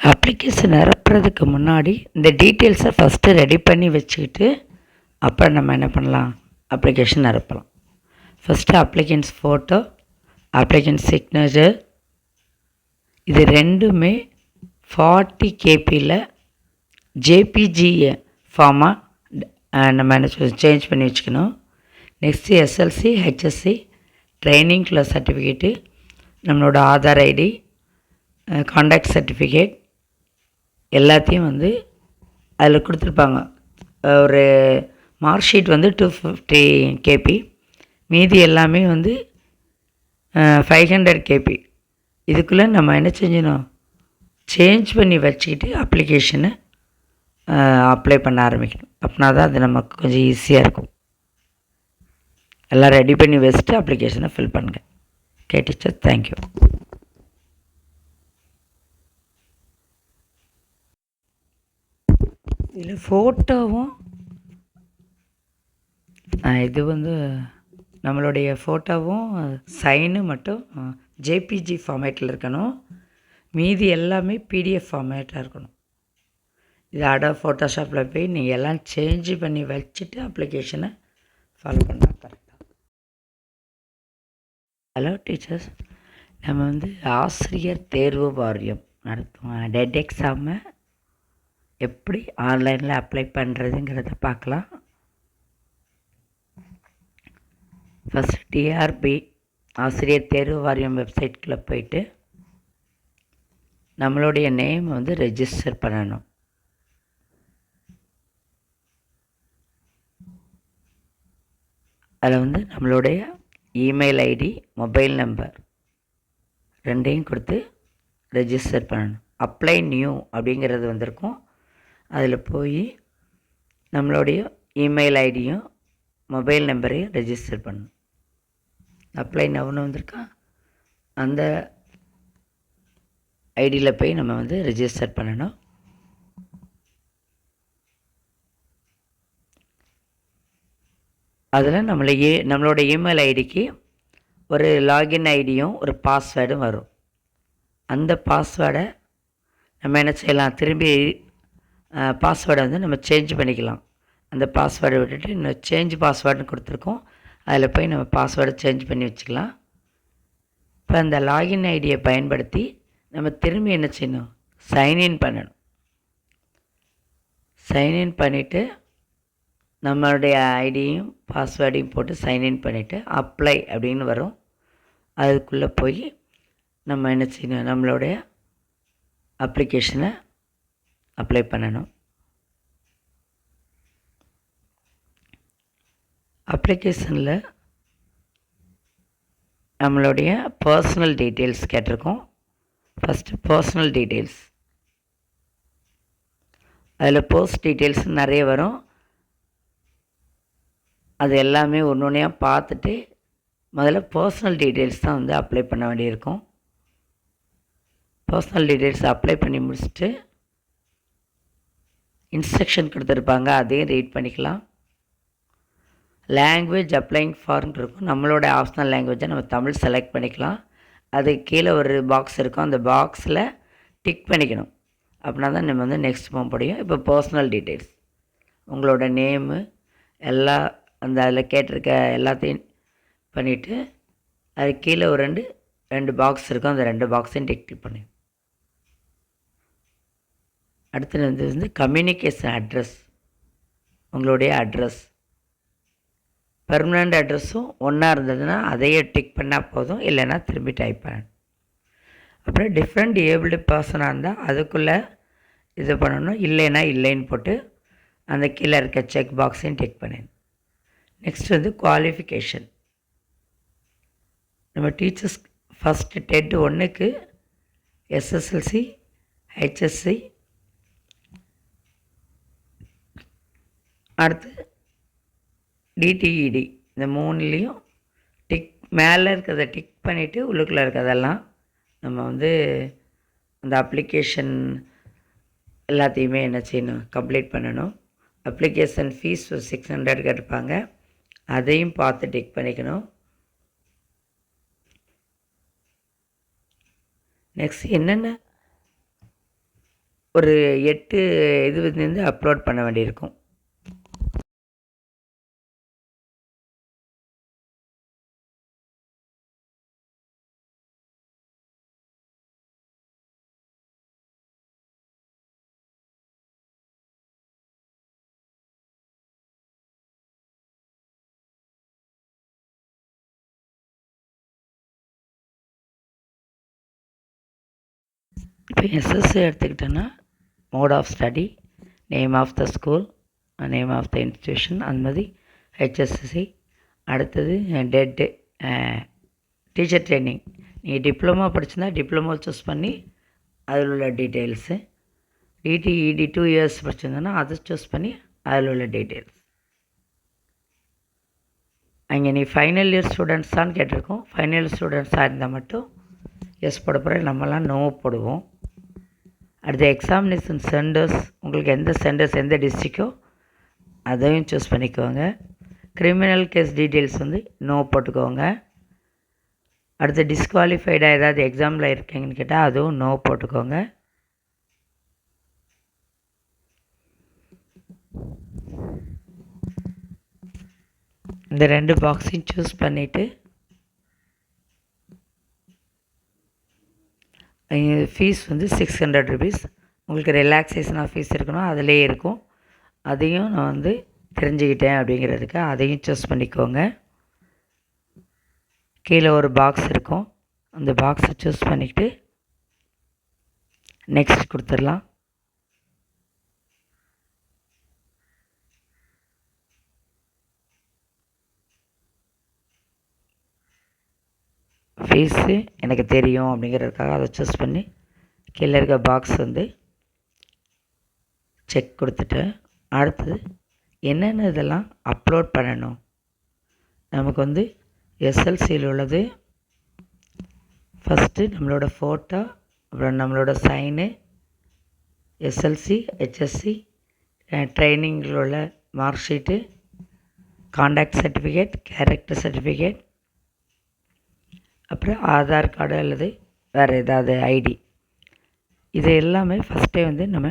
Application நிரப்புறதுக்கு முன்னாடி இந்த டீட்டெயில்ஸை ஃபஸ்ட்டு ரெடி பண்ணி வச்சுக்கிட்டு அப்புறம் நம்ம என்ன பண்ணலாம்? அப்ளிகேஷன் நிரப்பலாம். First applicant's photo applicant's signature இது ரெண்டுமே ஃபார்ட்டி கேபியில் ஜேபிஜிஏ ஃபார்மாக நம்ம என்ன சேஞ்ச் பண்ணி வச்சுக்கணும். Next SLC HSC training class certificate நம்மளோட ஆதார் ஐடி காண்டாக்ட் சர்டிஃபிகேட் எல்லாத்தையும் வந்து அதில் கொடுத்துருப்பாங்க. ஒரு மார்க் ஷீட் வந்து டூ ஃபிஃப்டி கேபி. மீதி எல்லாமே வந்து ஃபைவ் ஹண்ட்ரட் கேபி. இதுக்குள்ளே நம்ம என்ன செஞ்சிடணும்? சேஞ்ச் பண்ணி வச்சுக்கிட்டு அப்ளிகேஷனை அப்ளை பண்ண ஆரம்பிக்கணும். அப்படின்னா தான் அது நமக்கு கொஞ்சம் ஈஸியாக இருக்கும். எல்லாம் ரெடி பண்ணி வச்சுட்டு அப்ளிகேஷனை ஃபில் பண்ணுங்கள் ஓகே டீச்சர். தேங்க்யூ. இதில் ஃபோட்டோவும் இது வந்து நம்மளுடைய ஃபோட்டோவும் சைனு மட்டும் ஜேபிஜி ஃபார்மேட்டில் இருக்கணும். மீதி எல்லாமே பிடிஎஃப் ஃபார்மேட்டாக இருக்கணும். இது அடோ ஃபோட்டோஷாப்பில் போய் நீங்கள் எல்லாம் சேஞ்சு பண்ணி வச்சுட்டு அப்ளிகேஷனை ஃபாலோ பண்ணால் கரெக்டாக ஹலோ டீச்சர்ஸ் நம்ம வந்து ஆசிரியர் தேர்வு வாரியம் நடத்துவோம். டெட் எக்ஸாமை எப்படி ஆன்லைனில் அப்ளை பண்ணுறதுங்கிறத பார்க்கலாம் ஃபஸ்ட் டிஆர்பி ஆசிரியர் தேர்வு வாரியம் வெப்சைட்குள்ளே போயிட்டு நம்மளுடைய நேம் வந்து ரெஜிஸ்டர் பண்ணணும். அதில் வந்து நம்மளுடைய இமெயில் ஐடி மொபைல் நம்பர் ரெண்டையும் கொடுத்து ரெஜிஸ்டர் பண்ணணும். அப்ளை நியூ அப்படிங்கிறது வந்திருக்கும். அதில் போய் நம்மளுடைய இமெயில் ஐடியும் மொபைல் நம்பரையும் ரெஜிஸ்டர் பண்ணணும். அப்ளை நவுன்னு வந்திருக்கா. அந்த ஐடியில் போய் நம்ம வந்து ரெஜிஸ்டர் பண்ணணும். அதில் நம்மளை நம்மளோட இமெயில் ஐடிக்கு ஒரு லாகின் ஐடியும் ஒரு பாஸ்வேர்டும் வரும். அந்த பாஸ்வேர்டை நம்ம என்ன செய்யலாம்? திரும்பி பாஸ்வேர்டை வந்து நம்ம சேஞ்ச் பண்ணிக்கலாம். அந்த பாஸ்வேர்டை விட்டுட்டு இன்னும் சேஞ்ச் பாஸ்வேர்டுன்னு கொடுத்துருக்கோம். அதில் போய் நம்ம பாஸ்வேர்டை சேஞ்ச் பண்ணி வச்சுக்கலாம். இப்போ அந்த லாகின் ஐடியை பயன்படுத்தி நம்ம திரும்பி என்ன செய்யணும்? சைன்இன் பண்ணணும். சைன்இன் பண்ணிவிட்டு நம்மளுடைய ஐடியும் பாஸ்வேர்டையும் போட்டு சைன்இன் பண்ணிவிட்டு அப்ளை அப்படின்னு வரும். அதுக்குள்ளே போய் நம்ம என்ன செய்யணும்? நம்மளுடைய அப்ளிகேஷனை அப்ளை பண்ணணும். அப்ளிகேஷனில் நம்மளுடைய பர்சனல் டீட்டெயில்ஸ் கேட்டிருக்கோம். ஃபஸ்ட்டு பர்சனல் டீட்டெயில்ஸ் அதில் போஸ்ட் டீட்டெயில்ஸ் நிறைய வரும். அது எல்லாமே ஒன்று ஒன்றையாக பார்த்துட்டு முதல்ல பர்சனல் டீட்டெயில்ஸ் தான் வந்து அப்ளை பண்ண வேண்டியிருக்கும். பர்சனல் டீட்டெயில்ஸ் அப்ளை பண்ணி முடிச்சுட்டு இன்ஸ்ட்ரக்ஷன் கொடுத்துருப்பாங்க அதையும் ரீட் பண்ணிக்கலாம். லாங்குவேஜ் அப்ளைங் ஃபார்ன் இருக்கும் நம்மளோட ஆப்ஷனல் லாங்குவேஜை நம்ம தமிழ் செலக்ட் பண்ணிக்கலாம். அது கீழே ஒரு பாக்ஸ் இருக்கும். அந்த பாக்ஸில் டிக் பண்ணிக்கணும். அப்படின்னா தான் நம்ம வந்து நெக்ஸ்ட் போக முடியும் இப்போ பர்சனல் டீட்டெயில்ஸ் உங்களோட நேமு எல்லா அந்த அதில் கேட்டிருக்க எல்லாத்தையும் பண்ணிவிட்டு அது கீழே ஒரு ரெண்டு ரெண்டு பாக்ஸ் இருக்கும். அந்த ரெண்டு பாக்ஸையும் டிக் பண்ணி அடுத்து வந்து வந்து கம்யூனிகேஷன் அட்ரஸ் உங்களுடைய அட்ரஸ் பெர்மனண்ட் அட்ரஸும் ஒன்றா இருந்ததுன்னா அதையே டிக் பண்ணால் போதும் இல்லைன்னா திரும்பி டைப் பண்ணணும். அப்புறம் டிஃப்ரெண்ட் ஏபிள்டு பர்சனாக இருந்தால் அதுக்குள்ளே இது பண்ணணும் இல்லைன்னா இல்லைன்னு போட்டு அந்த கீழே இருக்க செக் பாக்ஸையும் டிக் பண்ணேன் நெக்ஸ்ட் வந்து குவாலிஃபிகேஷன் நம்ம டீச்சர்ஸ் ஃபஸ்ட்டு டெட் ஒன்றுக்கு எஸ்எஸ்எல்சி ஹெச்எஸ்சி அடுத்து டிடிஇடி இந்த மூணுலேயும் டிக் மேலே இருக்கிறத டிக் பண்ணிவிட்டு உள்ளுக்குள்ளே இருக்கிறதெல்லாம் நம்ம வந்து அந்த அப்ளிகேஷன் எல்லாத்தையுமே என்ன செய்யணும் கம்ப்ளீட் பண்ணணும். அப்ளிகேஷன் ஃபீஸ் ஒரு சிக்ஸ் ஹண்ட்ரட் கேட்டுப்பாங்க அதையும் பார்த்து டிக் பண்ணிக்கணும். நெக்ஸ்ட் என்னென்ன? ஒரு எட்டு இது வந்து அப்லோட் பண்ண வேண்டியிருக்கும். இப்போ எஸ்எஸ்சி எடுத்துக்கிட்டோன்னா mode of study name of the school name of the institution அந்த மாதிரி ஹெச்எஸ்சி அடுத்தது டெட்டு டீச்சர் ட்ரைனிங் நீ டிப்ளமோ படிச்சிருந்தா டிப்ளமோ சூஸ் பண்ணி அதில் உள்ள டீட்டெயில்ஸு டிடிஇடி டூ இயர்ஸ் படிச்சிருந்தேன்னா அதை சூஸ் பண்ணி அதில் உள்ள டீட்டெயில்ஸ் அங்கே நீ ஃபைனல் இயர் ஸ்டூடெண்ட்ஸான்னு கேட்டிருக்கோம். ஃபைனல் இயர் ஸ்டூடெண்ட்ஸாக இருந்தால் மட்டும் எஸ் போட போகிறேன் நம்மலாம் நோ போடுவோம். அடுத்த எக்ஸாமினேஷன் சென்டர்ஸ் உங்களுக்கு எந்த சென்டர்ஸ் எந்த டிஸ்ட்ரிக்கோ அதையும் சூஸ் பண்ணிக்கோங்க. கிரிமினல் கேஸ் டீட்டெயில்ஸ் வந்து நோ போட்டுக்கோங்க. அடுத்து டிஸ்குவாலிஃபைடாக ஏதாவது எக்ஸாமில் இருக்கீங்கன்னு கேட்டால் அதுவும் நோ போட்டுக்கோங்க. இந்த ரெண்டு பாக்ஸையும் சூஸ் பண்ணிவிட்டு ஃபீஸ் வந்து சிக்ஸ் ஹண்ட்ரட் ருபீஸ் உங்களுக்கு ரிலாக்ஸேஷனாக ஃபீஸ் இருக்கணும் அதிலே இருக்கும். அதையும் நான் வந்து தெரிஞ்சுக்கிட்டேன் அப்படிங்கிறதுக்கு அதையும் சூஸ் பண்ணிக்கோங்க. கீழே ஒரு பாக்ஸ் இருக்கும். அந்த பாக்ஸை சூஸ் பண்ணிக்கிட்டு நெக்ஸ்ட் கொடுத்துடலாம். பீஸு எனக்கு தெரியும் அப்படிங்கிறதுக்காக அதை சூஸ் பண்ணி கீழே இருக்க பாக்ஸ் வந்து செக் கொடுத்துட்டேன் அடுத்தது என்னென்ன இதெல்லாம் அப்லோட் பண்ணணும்? நமக்கு வந்து எஸ்எல்சியில் உள்ளது. ஃபஸ்ட்டு நம்மளோட ஃபோட்டோ அப்புறம் நம்மளோட சைனு எஸ்எல்சி ஹெச்எஸ்சி ட்ரைனிங்கில் உள்ள mark sheet contact certificate character certificate அப்புறம் ஆதார் கார்டு அல்லது வேறு ஏதாவது ஐடி. இது எல்லாமே ஃபஸ்ட்டே வந்து நம்ம